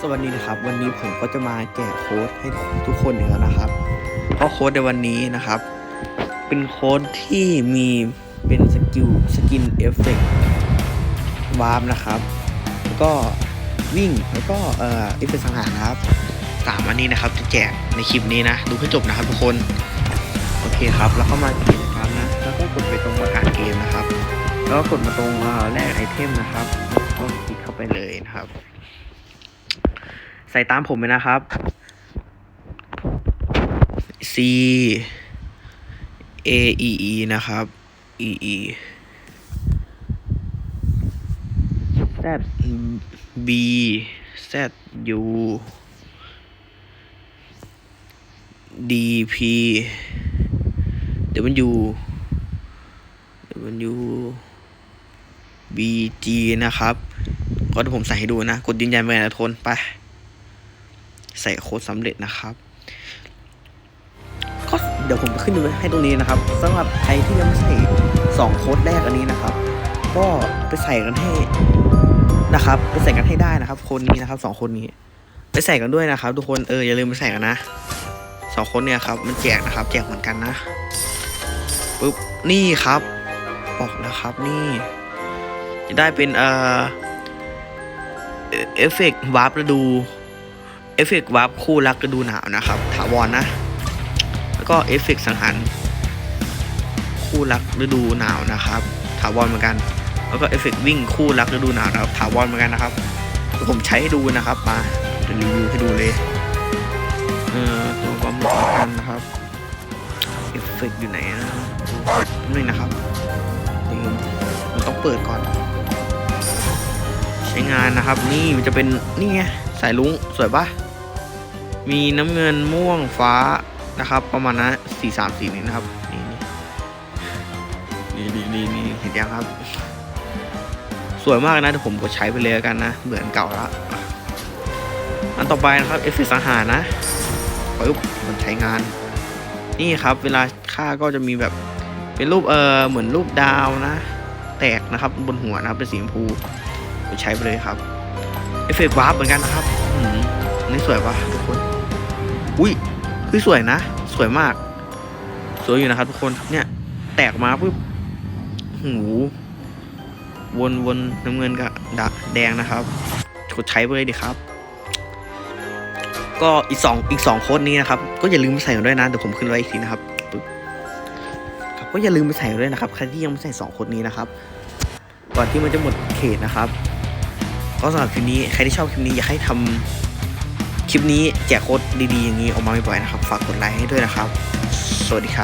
สวัสดีนะครับ วันนี้ผมก็จะมาแจกโค้ดให้ทุกคนอีกแล้วนะครับ เพราะโค้ดในวันนี้นะครับ เป็นโค้ดที่มีเป็นสกิลสกินเอฟเฟกต์วาร์ปนะครับแล้วก็วิ่งแล้วก็เอ่อเอฟเฟกต์สังหารนะครับสามอันนี้นะครับจะแจกในคลิปนี้นะ ดูให้จบนะครับทุกคนโอเคครับแล้วก็มากิจกรรมนะ แล้วก็กดไปตรงประกาศเกมนะครับ แล้วก็กดมาตรงแลกไอเทมนะครับแล้วก็คลิกเข้าไปเลยนะครับ ใส่ตามผมเลยนะครับ C A E E นะครับ E E Z B Z U D P W W B G นะครับ ก็เดี๋ยวผมใส่ให้ดูนะ กดยืนยันไปนะทนไป ใส่โค้ดสำเร็จนะครับ ก็เดี๋ยวผมขึ้นให้ตรงนี้นะครับสำหรับใครที่ยังไม่ใส่สองโค้ดแรกอันนี้นะครับ ก็ไปใส่กันให้นะครับ ไปใส่กันให้ได้นะครับ คนนี้นะครับสองคนนี้ ไปใส่กันด้วยนะครับ ทุกคนเอออย่าลืมไปใส่กันนะสองคนเนี่ยครับ มันแจกนะครับ แจกเหมือนกันนะปุ๊บนี่ครับบอกนะครับนี่ จะได้เป็นเอ่อเอฟเฟกต์วาร์ปฤดู อฟเฟกต์วาร์ปคู่รักฤดูหนาวนะครับ ถาวรนนะ แล้วก็เอฟเฟกต์สังหารคู่รักฤดูหนาวนะครับ ถาวรเหมือนกัน แล้วก็เอฟเฟกต์วิ่งคู่รักฤดูหนาวนะครับถาวรเหมือนกันนะครับผมใช้ให้ดูนะครับมาจะรีวิวให้ดูเลยเออตัวความเหมือนกันนะครับเอฟเฟกต์อยู่ไหนนะนี่นะครับมันต้องเปิดก่อน ใช้งานนะครับ นี่มันจะเป็นนี่ไงสายลุงสวยปะ มีน้ำเงินม่วงฟ้านะครับ ประมาณนั้นสี่สามสีนี้นะครับ นี่นี่นี่นี่นี่เห็นยังครับ สวยมากนะเดี๋ยวผมก็ใช้ไปเลยกันนะ เหมือนเก่าละอันต่อไปนะครับเอฟเฟกต์สังหารนะปึ๊บมันใช้งาน นี่ครับ เวลาฆ่าก็จะมีแบบเป็นรูปเออเหมือนรูปดาวนะ แตกนะครับบนหัวนะครับเป็นสีชมพูผมใช้ไปเลยครับเอฟเฟกต์วาร์ปเหมือนกันนะครับอืมอันนี่สวยปะทุกคน อุ้ยคือสวยนะ สวยมาก สวยอยู่นะครับทุกคนเนี่ย แตกมาปุ๊บหูวนวนน้ำเงินกับดะแดงนะครับกดใช้ไปเลยดิครับ ก็อีกสองอีกสองโค้ดนี้นะครับ ก็อย่าลืมไปใส่กันด้วยนะเดี๋ยวผมขึ้นไว้อีกทีนะครับปึ๊บครับก็อย่าลืมไปใส่กันด้วยนะครับใครที่ยังไม่ใส่สองโค้ดนี้นะครับ ก่อนที่มันจะหมดเขตนะครับ ก็สำหรับคลิปนี้ใครที่ชอบคลิปนี้อยากให้ทำ คลิปนี้แจกโค้ดดีๆอย่างนี้ออกมาบ่อยๆนะครับ ฝากกดไลค์ให้ด้วยนะครับ สวัสดีครับ